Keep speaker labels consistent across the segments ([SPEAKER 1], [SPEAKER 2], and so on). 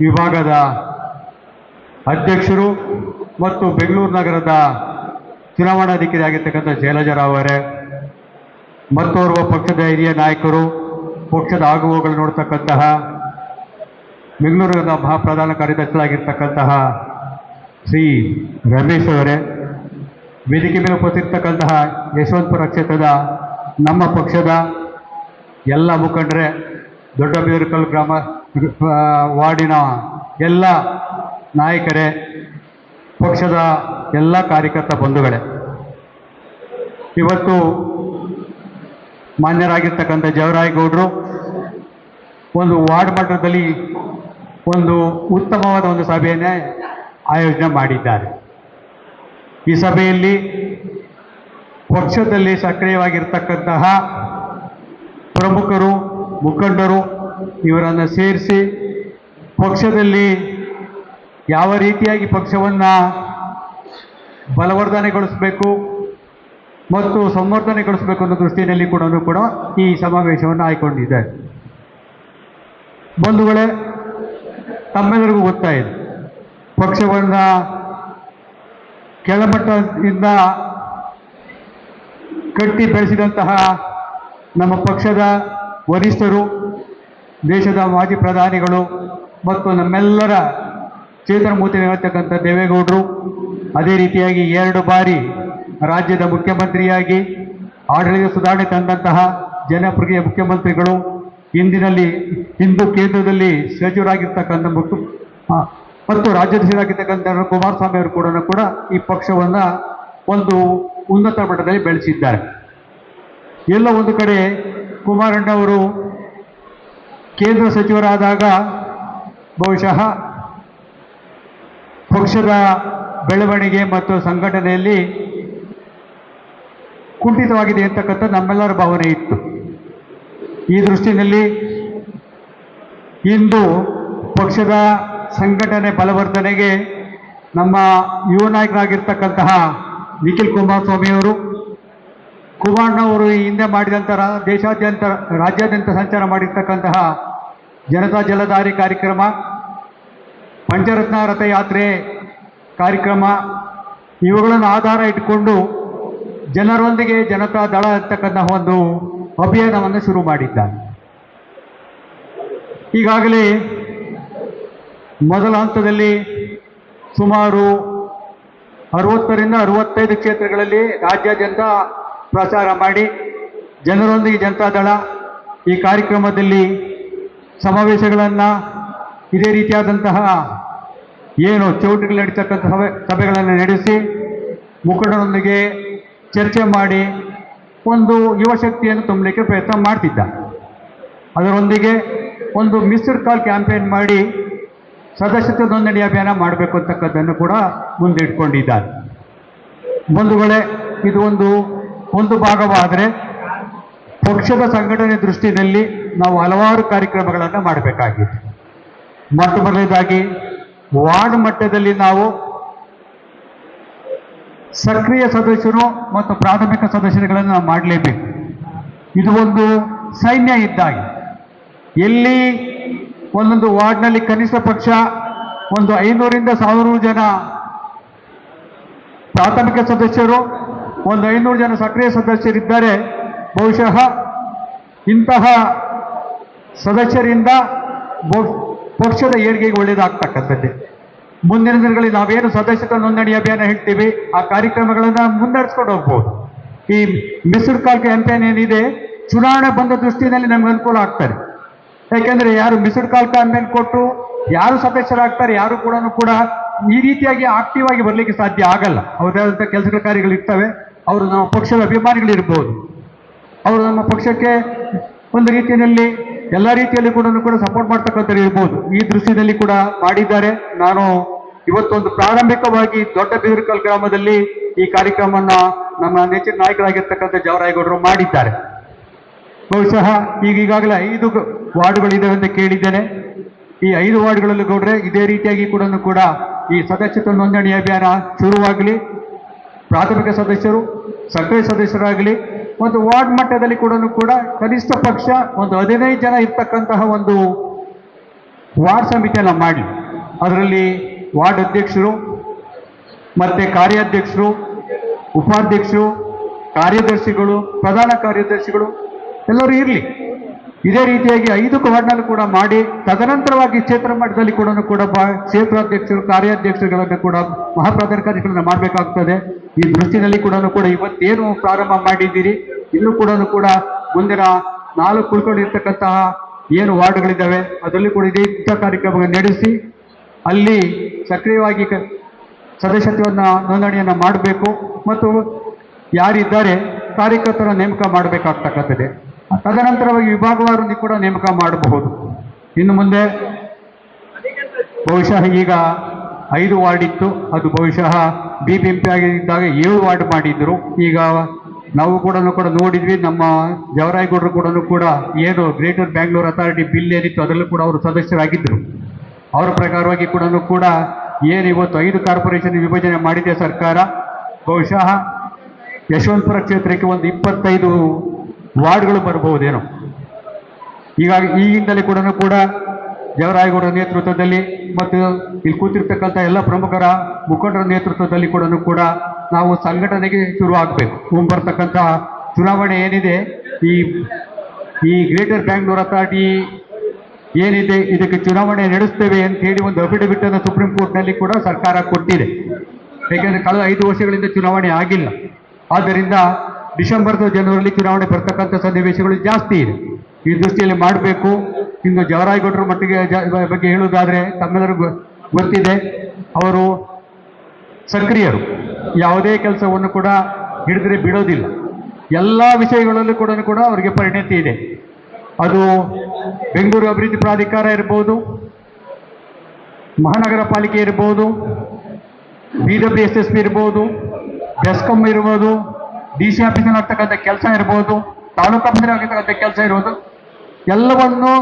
[SPEAKER 1] ವಿಭಾಗದ ಅಧ್ಯಕ್ಷರು ಮತ್ತು ಬೆಂಗಳೂರು ನಗರದ ಚುನಾವಣಾಧಿಕಾರಿ ಆಗಿರ್ತಕ್ಕಂಥ ರಾವ್ ಅವರೇ, ಮತ್ತೋರ್ವ ಪಕ್ಷದ ಹಿರಿಯ ನಾಯಕರು, ಪಕ್ಷದ ಆಗುವಗಳು ನೋಡ್ತಕ್ಕಂತಹ ಬೆಂಗಳೂರಿನ ಮಹಾಪ್ರಧಾನ ಕಾರ್ಯದರ್ಶಿಗಳಾಗಿರ್ತಕ್ಕಂತಹ ಶ್ರೀ ರಮೇಶ್ ಅವರೇ, ವೇದಿಕೆ ಮೇಲೆ ಉಪಸ್ಥಿತಿರ್ತಕ್ಕಂತಹ ಯಶವಂತಪುರ ಕ್ಷೇತ್ರದ ನಮ್ಮ ಪಕ್ಷದ ಎಲ್ಲ ಮುಖಂಡರೇ, ದೊಡ್ಡ ಗ್ರಾಮ ವಾರ್ಡಿನ ಎಲ್ಲ ನಾಯಕರೇ, ಪಕ್ಷದ ಎಲ್ಲ ಕಾರ್ಯಕರ್ತ ಬಂಧುಗಳೇ, ಇವತ್ತು ಮಾನ್ಯರಾಗಿರ್ತಕ್ಕಂಥ ಜವರಾಯಗೌಡರು ಒಂದು ವಾರ್ಡ್ ಮಟ್ಟದಲ್ಲಿ ಒಂದು ಉತ್ತಮವಾದ ಒಂದು ಸಭೆಯನ್ನೇ ಆಯೋಜನೆ ಮಾಡಿದ್ದಾರೆ. ಈ ಸಭೆಯಲ್ಲಿ ಪಕ್ಷದಲ್ಲಿ ಸಕ್ರಿಯವಾಗಿರ್ತಕ್ಕಂತಹ ಪ್ರಮುಖರು, ಮುಖಂಡರು ಇವರನ್ನು ಸೇರಿಸಿ ಪಕ್ಷದಲ್ಲಿ ಯಾವ ರೀತಿಯಾಗಿ ಪಕ್ಷವನ್ನು ಬಲವರ್ಧನೆಗೊಳಿಸಬೇಕು ಮತ್ತು ಸಂವರ್ಧನೆಗೊಳಿಸಬೇಕು ಅನ್ನೋ ದೃಷ್ಟಿಯಲ್ಲಿ ಕೂಡ ಕೂಡ ಈ ಸಮಾವೇಶವನ್ನು ಆಯ್ಕೊಂಡಿದೆ. ಬಂಧುಗಳೇ, ತಮ್ಮೆಲ್ಲರಿಗೂ ಗೊತ್ತಾಯಿತು ಪಕ್ಷವನ್ನು ಕೆಳಮಟ್ಟದಿಂದ ಕಟ್ಟಿ ಬೆಳೆಸಿದಂತಹ ನಮ್ಮ ಪಕ್ಷದ ವರಿಷ್ಠರು ದೇಶದ ಮಾಜಿ ಪ್ರಧಾನಿಗಳು ಮತ್ತು ನಮ್ಮೆಲ್ಲರ ಚೇತನ ಮೂರ್ತಿ ಹೇಳ್ತಕ್ಕಂಥ ದೇವೇಗೌಡರು, ಅದೇ ರೀತಿಯಾಗಿ ಎರಡು ಬಾರಿ ರಾಜ್ಯದ ಮುಖ್ಯಮಂತ್ರಿಯಾಗಿ, ಆಡಳಿತ ಸುಧಾರಣೆ ತಂದಂತಹ ಜನಪ್ರಿಯ ಮುಖ್ಯಮಂತ್ರಿಗಳು, ಇಂದಿನಲ್ಲಿ ಹಿಂದೂ ಕೇಂದ್ರದಲ್ಲಿ ಸಚಿವರಾಗಿರ್ತಕ್ಕಂಥ ಮುಖ್ಯ ಮತ್ತು ರಾಜ್ಯಾಧ್ಯಕ್ಷರಾಗಿರ್ತಕ್ಕಂಥ ಕುಮಾರಸ್ವಾಮಿ ಅವರು ಕೂಡ ಕೂಡ ಈ ಪಕ್ಷವನ್ನು ಒಂದು ಉನ್ನತ ಮಟ್ಟದಲ್ಲಿ ಬೆಳೆಸಿದ್ದಾರೆ. ಎಲ್ಲ ಒಂದು ಕಡೆ ಕುಮಾರಣ್ಣವರು ಕೇಂದ್ರ ಸಚಿವರಾದಾಗ ಬಹುಶಃ ಪಕ್ಷದ ಬೆಳವಣಿಗೆ ಮತ್ತು ಸಂಘಟನೆಯಲ್ಲಿ ಕುಂಠಿತವಾಗಿದೆ ಅಂತಕ್ಕಂಥ ನಮ್ಮೆಲ್ಲರ ಭಾವನೆ ಇತ್ತು. ಈ ದೃಷ್ಟಿನಲ್ಲಿ ಇಂದು ಪಕ್ಷದ ಸಂಘಟನೆ ಬಲವರ್ಧನೆಗೆ ನಮ್ಮ ಯುವ ನಾಯಕರಾಗಿರ್ತಕ್ಕಂತಹ ನಿಖಿಲ್ ಕುಮಾರಸ್ವಾಮಿಯವರು ಕುಮಾರಣ್ಣವರು ಈ ಹಿಂದೆ ಮಾಡಿದಂಥ ದೇಶಾದ್ಯಂತ ರಾಜ್ಯಾದ್ಯಂತ ಸಂಚಾರ ಮಾಡಿರ್ತಕ್ಕಂತಹ ಜನತಾ ಜಲಧಾರಿ ಕಾರ್ಯಕ್ರಮ, ಪಂಚರತ್ನ ರಥಯಾತ್ರೆ ಕಾರ್ಯಕ್ರಮ, ಇವುಗಳನ್ನು ಆಧಾರ ಇಟ್ಟುಕೊಂಡು ಜನರೊಂದಿಗೆ ಜನತಾ ದಳ ಅಂತಕ್ಕಂತಹ ಒಂದು ಅಭಿಯಾನವನ್ನು ಶುರು ಮಾಡಿದ್ದಾರೆ. ಈಗಾಗಲೇ ಮೊದಲ ಹಂತದಲ್ಲಿ ಸುಮಾರು ಅರವತ್ತರಿಂದ ಅರವತ್ತೈದು ಕ್ಷೇತ್ರಗಳಲ್ಲಿ ರಾಜ್ಯಾದ್ಯಂತ ಪ್ರಚಾರ ಮಾಡಿ ಜನರೊಂದಿಗೆ ಜನತಾ ದಳ ಈ ಕಾರ್ಯಕ್ರಮದಲ್ಲಿ ಸಮಾವೇಶಗಳನ್ನು ಇದೇ ರೀತಿಯಾದಂತಹ ಏನು ಚೌಟಗಳು ನಡೀತಕ್ಕಂಥ ಸಭೆ ಸಭೆಗಳನ್ನು ನಡೆಸಿ ಮುಖಂಡರೊಂದಿಗೆ ಚರ್ಚೆ ಮಾಡಿ ಒಂದು ಯುವ ಶಕ್ತಿಯನ್ನು ತುಂಬಲಿಕ್ಕೆ ಪ್ರಯತ್ನ ಮಾಡ್ತಿದ್ದ. ಅದರೊಂದಿಗೆ ಒಂದು ಮಿಸ್ಡ್ ಕಾಲ್ ಕ್ಯಾಂಪೇನ್ ಮಾಡಿ ಸದಸ್ಯತ್ವ ನೋಂದಣಿ ಅಭಿಯಾನ ಮಾಡಬೇಕು ಅಂತಕ್ಕದ್ದನ್ನು ಕೂಡ ಮುಂದೆ ಇಟ್ಕೊಂಡಿದ್ದಾರೆ ಬಂಧುಗಳೇ, ಇದು ಒಂದು ಒಂದು ಭಾಗವಾದರೆ ಪಕ್ಷದ ಸಂಘಟನೆ ದೃಷ್ಟಿಯಲ್ಲಿ ನಾವು ಹಲವಾರು ಕಾರ್ಯಕ್ರಮಗಳನ್ನು ಮಾಡಬೇಕಾಗಿದೆ. ಮತ್ತು ಮೊದಲನೇದಾಗಿ, ವಾರ್ಡ್ ಮಟ್ಟದಲ್ಲಿ ನಾವು ಸಕ್ರಿಯ ಸದಸ್ಯರು ಮತ್ತು ಪ್ರಾಥಮಿಕ ಸದಸ್ಯರುಗಳನ್ನು ನಾವು ಮಾಡಲೇಬೇಕು. ಇದು ಒಂದು ಸೈನ್ಯ ಇದ್ದಾಗೆ, ಎಲ್ಲಿ ಒಂದೊಂದು ವಾರ್ಡ್ನಲ್ಲಿ ಕನಿಷ್ಠ ಪಕ್ಷ ಒಂದು ಐನೂರಿಂದ ಸಾವಿರ ಜನ ಪ್ರಾಥಮಿಕ ಸದಸ್ಯರು, ಒಂದು ಐನೂರು ಜನ ಸಕ್ರಿಯ ಸದಸ್ಯರಿದ್ದಾರೆ. ಬಹುಶಃ ಇಂತಹ ಸದಸ್ಯರಿಂದ ಪಕ್ಷದ ಏಳಿಗೆಗೆ ಒಳ್ಳೇದಾಗ್ತಕ್ಕಂಥದ್ದೇ. ಮುಂದಿನ ದಿನಗಳಲ್ಲಿ ನಾವೇನು ಸದಸ್ಯತ್ವ ನೋಂದಣಿ ಅಭಿಯಾನ ಹೇಳ್ತೀವಿ, ಆ ಕಾರ್ಯಕ್ರಮಗಳನ್ನು ಮುನ್ನಡೆಸ್ಕೊಂಡು ಹೋಗ್ಬೋದು. ಈ ಮಿಸ್ಡ್ ಕಾಲ್ ಕ್ಯಾಂಪೇನ್ ಏನಿದೆ, ಚುನಾವಣೆ ಬಂದ ದೃಷ್ಟಿಯಲ್ಲಿ ನಮ್ಗೆ ಅನುಕೂಲ ಆಗ್ತಾರೆ ಯಾಕೆಂದ್ರೆ ಯಾರು ಮಿಸ್ಡ್ ಕಾಲ್ ಕ್ಯಾಂಪೇನ್ ಕೊಟ್ಟು ಯಾರು ಸದಸ್ಯರಾಗ್ತಾರೆ, ಯಾರು ಕೂಡ ಕೂಡ ಈ ರೀತಿಯಾಗಿ ಆಕ್ಟಿವ್ ಆಗಿ ಬರಲಿಕ್ಕೆ ಸಾಧ್ಯ ಆಗಲ್ಲ. ಅವರದಂಥ ಕೆಲಸಗಳ ಕಾರ್ಯಗಳು ಇರ್ತವೆ, ಅವರು ನಮ್ಮ ಪಕ್ಷದ ಅಭಿಮಾನಿಗಳಿರ್ಬೋದು ಅವರು ನಮ್ಮ ಪಕ್ಷಕ್ಕೆ ಒಂದು ರೀತಿಯಲ್ಲಿ ಎಲ್ಲ ರೀತಿಯಲ್ಲಿ ಕೂಡ ಕೂಡ ಸಪೋರ್ಟ್ ಮಾಡ್ತಕ್ಕಂಥವ್ರು ಇರ್ಬೋದು. ಈ ದೃಶ್ಯದಲ್ಲಿ ಕೂಡ ಮಾಡಿದ್ದಾರೆ. ನಾನು ಇವತ್ತೊಂದು ಪ್ರಾರಂಭಿಕವಾಗಿ ದೊಡ್ಡ ಬಿದಿರುಕಲ್ ಗ್ರಾಮದಲ್ಲಿ ಈ ಕಾರ್ಯಕ್ರಮವನ್ನ ನಮ್ಮ ನೆಚ್ಚಿನ ನಾಯಕರಾಗಿರ್ತಕ್ಕಂಥ ಜವರಾಯಗೌಡರು ಮಾಡಿದ್ದಾರೆ. ಬಹುಶಃ ಈಗ ಈಗಾಗಲೇ ಐದು ವಾರ್ಡ್ಗಳಿದ್ದಾವೆ ಅಂತ ಕೇಳಿದ್ದೇನೆ. ಈ ಐದು ವಾರ್ಡ್ಗಳಲ್ಲಿ ಗೌಡ್ರೆ ಇದೇ ರೀತಿಯಾಗಿ ಕೂಡ ಕೂಡ ಈ ಸದಸ್ಯತ್ವ ನೋಂದಣಿ ಅಭಿಯಾನ ಶುರುವಾಗಲಿ. ಪ್ರಾಥಮಿಕ ಸದಸ್ಯರು ಸಕ್ರಿಯ ಸದಸ್ಯರಾಗಲಿ ಒಂದು ವಾರ್ಡ್ ಮಟ್ಟದಲ್ಲಿ ಕೂಡ ಕೂಡ ಕನಿಷ್ಠ ಪಕ್ಷ ಒಂದು ಹದಿನೈದು ಜನ ಇರ್ತಕ್ಕಂತಹ ಒಂದು ವಾರ್ಡ್ ಸಮಿತಿಯನ್ನು ಮಾಡಿ. ಅದರಲ್ಲಿ ವಾರ್ಡ್ ಅಧ್ಯಕ್ಷರು, ಮತ್ತೆ ಕಾರ್ಯಾಧ್ಯಕ್ಷರು, ಉಪಾಧ್ಯಕ್ಷರು, ಕಾರ್ಯದರ್ಶಿಗಳು, ಪ್ರಧಾನ ಕಾರ್ಯದರ್ಶಿಗಳು ಎಲ್ಲರೂ ಇರಲಿ. ಇದೇ ರೀತಿಯಾಗಿ ಐದು ವಾರ್ಡ್ನಲ್ಲಿ ಕೂಡ ಮಾಡಿ, ತದನಂತರವಾಗಿ ಕ್ಷೇತ್ರ ಮಟ್ಟದಲ್ಲಿ ಕೂಡ ಕೂಡ ಕ್ಷೇತ್ರಾಧ್ಯಕ್ಷರು, ಕಾರ್ಯಾಧ್ಯಕ್ಷರುಗಳನ್ನು ಕೂಡ ಮಹಾಪದಾಧಿಕಾರಿಗಳನ್ನ ಮಾಡಬೇಕಾಗ್ತದೆ. ಈ ದೃಷ್ಟಿನಲ್ಲಿ ಕೂಡ ಕೂಡ ಇವತ್ತೇನು ಪ್ರಾರಂಭ ಮಾಡಿದ್ದೀರಿ? ಇನ್ನೂ ಕೂಡ ಕೂಡ ಮುಂದಿನ ನಾಲ್ಕು ಉಳ್ಕೊಂಡಿರ್ತಕ್ಕಂತಹ ಏನು ವಾರ್ಡ್ಗಳಿದ್ದಾವೆ, ಅದರಲ್ಲಿ ಕೂಡ ಇದೇ ಇಂಥ ಕಾರ್ಯಕ್ರಮಗಳನ್ನು ನಡೆಸಿ, ಅಲ್ಲಿ ಸಕ್ರಿಯವಾಗಿ ಸದಸ್ಯತ್ವವನ್ನು ನೋಂದಣಿಯನ್ನು ಮಾಡಬೇಕು ಮತ್ತು ಯಾರಿದ್ದಾರೆ ಕಾರ್ಯಕರ್ತರ ನೇಮಕ ಮಾಡಬೇಕಾಗ್ತಕ್ಕಂಥದ್ದೇ. ತದನಂತರವಾಗಿ ವಿಭಾಗವಾರನ್ನು ಕೂಡ ನೇಮಕ ಮಾಡಬಹುದು. ಇನ್ನು ಮುಂದೆ ಬಹುಶಃ ಈಗ ಐದು ವಾರ್ಡ್ ಇತ್ತು, ಅದು ಬಹುಶಃ ಬಿ ಬಿ ಎಂ ಪಿ ಆಗಿದ್ದಾಗ ಏಳು ವಾರ್ಡ್ ಮಾಡಿದ್ರು. ಈಗ ನಾವು ಕೂಡ ಕೂಡ ನೋಡಿದ್ವಿ, ನಮ್ಮ ಜವರಾಯಗೌಡರು ಕೂಡ ಕೂಡ ಏನು ಗ್ರೇಟರ್ ಬ್ಯಾಂಗ್ಳೂರ್ ಅಥಾರಿಟಿ ಬಿಲ್ ಏನಿತ್ತು ಅದರಲ್ಲೂ ಕೂಡ ಅವರು ಸದಸ್ಯರಾಗಿದ್ದರು. ಅವರ ಪ್ರಕಾರವಾಗಿ ಕೂಡ ಕೂಡ ಏನು ಇವತ್ತು ಐದು ಕಾರ್ಪೊರೇಷನ್ ವಿಭಜನೆ ಮಾಡಿದೆ ಸರ್ಕಾರ. ಬಹುಶಃ ಯಶವಂತಪುರ ಕ್ಷೇತ್ರಕ್ಕೆ ಒಂದು ಇಪ್ಪತ್ತೈದು ವಾರ್ಡ್ಗಳು ಬರಬಹುದೇನೋ. ಹೀಗಾಗಿ ಈಗಿಂದಲೇ ಕೂಡ ಕೂಡ ಜವರಾಯಗೌಡರ ನೇತೃತ್ವದಲ್ಲಿ ಮತ್ತು ಇಲ್ಲಿ ಕೂತಿರ್ತಕ್ಕಂಥ ಎಲ್ಲ ಪ್ರಮುಖರ ಮುಖಂಡರ ನೇತೃತ್ವದಲ್ಲಿ ಕೂಡ ಕೂಡ ನಾವು ಸಂಘಟನೆಗೆ ಶುರು ಆಗಬೇಕು ಮುಂಬರ್ತಕ್ಕಂಥ ಚುನಾವಣೆ ಏನಿದೆ, ಈ ಈ ಗ್ರೇಟರ್ ಬ್ಯಾಂಗ್ಳೂರ್ ಅಥಾರಿಟಿ ಏನಿದೆ, ಇದಕ್ಕೆ ಚುನಾವಣೆ ನಡೆಸ್ತೇವೆ ಅಂತ ಹೇಳಿ ಒಂದು ಅಫಿಡವಿಟ್ ಅನ್ನು ಸುಪ್ರೀಂ ಕೋರ್ಟ್ನಲ್ಲಿ ಕೂಡ ಸರ್ಕಾರ ಕೊಟ್ಟಿದೆ. ಏಕೆಂದರೆ ಕಳೆದ ಐದು ವರ್ಷಗಳಿಂದ ಚುನಾವಣೆ ಆಗಿಲ್ಲ. ಆದ್ದರಿಂದ ಡಿಸೆಂಬರ್ ಜನವರಿಯಲ್ಲಿ ಚುನಾವಣೆ ಬರ್ತಕ್ಕಂಥ ಸನ್ನಿವೇಶಗಳು ಜಾಸ್ತಿ ಇದೆ. ಈ ದೃಷ್ಟಿಯಲ್ಲಿ ಮಾಡಬೇಕು. ಇನ್ನು ಜವರಾಯಗೌಡರ ಮಟ್ಟಿಗೆ ಬಗ್ಗೆ ಹೇಳುವುದಾದ್ರೆ ತಮ್ಮೆಲ್ಲರಿಗೂ ಗೊತ್ತಿದೆ. ಅವರು ಸಕ್ರಿಯರು. ಯಾವುದೇ ಕೆಲಸವನ್ನು ಕೂಡ ಹಿಡಿದ್ರೆ ಬಿಡೋದಿಲ್ಲ. ಎಲ್ಲ ವಿಷಯಗಳಲ್ಲೂ ಕೂಡ ಕೂಡ ಅವರಿಗೆ ಪರಿಣತಿ ಇದೆ. ಅದು ಬೆಂಗಳೂರು ಅಭಿವೃದ್ಧಿ ಪ್ರಾಧಿಕಾರ ಇರ್ಬೋದು, ಮಹಾನಗರ ಪಾಲಿಕೆ ಇರ್ಬೋದು B W S S P ಇರ್ಬೋದು, ಬೆಸ್ಕಾಂ ಇರ್ಬೋದು, ಡಿ ಸಿ ಆಫೀಸಲ್ಲಿ ಆಗ್ತಕ್ಕಂಥ ಕೆಲಸ ಇರ್ಬೋದು, ತಾಲೂಕು ಆಫೀಸಲ್ಲಿ ಆಗ್ತಕ್ಕಂಥ ಕೆಲಸ ಇರ್ಬೋದು, ಎಲ್ಲವನ್ನು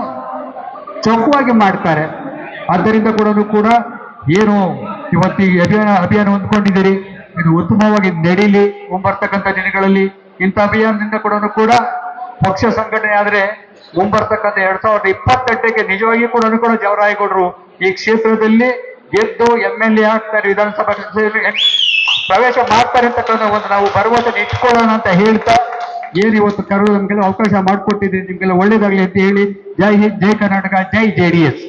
[SPEAKER 1] ಚೌಕವಾಗಿ ಮಾಡ್ತಾರೆ. ಆದ್ದರಿಂದ ಕೂಡ ಕೂಡ ಏನು ಇವತ್ತು ಈ ಅಭಿಯಾನ ಅಭಿಯಾನ ಹೊಂದ್ಕೊಂಡಿದ್ದೀರಿ. ಇದು ಉತ್ತಮವಾಗಿ ನಡೀಲಿ. ಮುಂಬರ್ತಕ್ಕಂಥ ದಿನಗಳಲ್ಲಿ ಇಂಥ ಅಭಿಯಾನದಿಂದ ಕೂಡ ಕೂಡ ಪಕ್ಷ ಸಂಘಟನೆ ಆದರೆ ಮುಂಬರ್ತಕ್ಕಂಥ ಎರಡ್ ಸಾವಿರದ ಇಪ್ಪತ್ತೆಂಟಕ್ಕೆ ನಿಜವಾಗಿಯೂ ಕೂಡ ಕೂಡ ಜವರಾಯಗೌಡರು ಈ ಕ್ಷೇತ್ರದಲ್ಲಿ ಗೆದ್ದು ಎಂ ಎಲ್ ಎ ಆಗ್ತಾರೆ, ವಿಧಾನಸಭಾ ಪ್ರವೇಶ ಮಾಡ್ತಾರೆ ಅಂತಕ್ಕಂಥ ಒಂದು ನಾವು ಭರವಸೆ ಇಟ್ಕೊಳ್ಳೋಣ ಅಂತ ಹೇಳ್ತಾ ಏನು ಇವತ್ತು ಕರೆದು ನಮಗೆಲ್ಲ ಅವಕಾಶ ಮಾಡಿಕೊಟ್ಟಿದ್ದೀರಿ, ನಿಮಗೆಲ್ಲ ಒಳ್ಳೇದಾಗಲಿ ಅಂತ ಹೇಳಿ. ಜೈ ಹಿಂದ್, ಜೈ ಕರ್ನಾಟಕ, ಜೈ ಜೆ ಡಿ ಎಸ್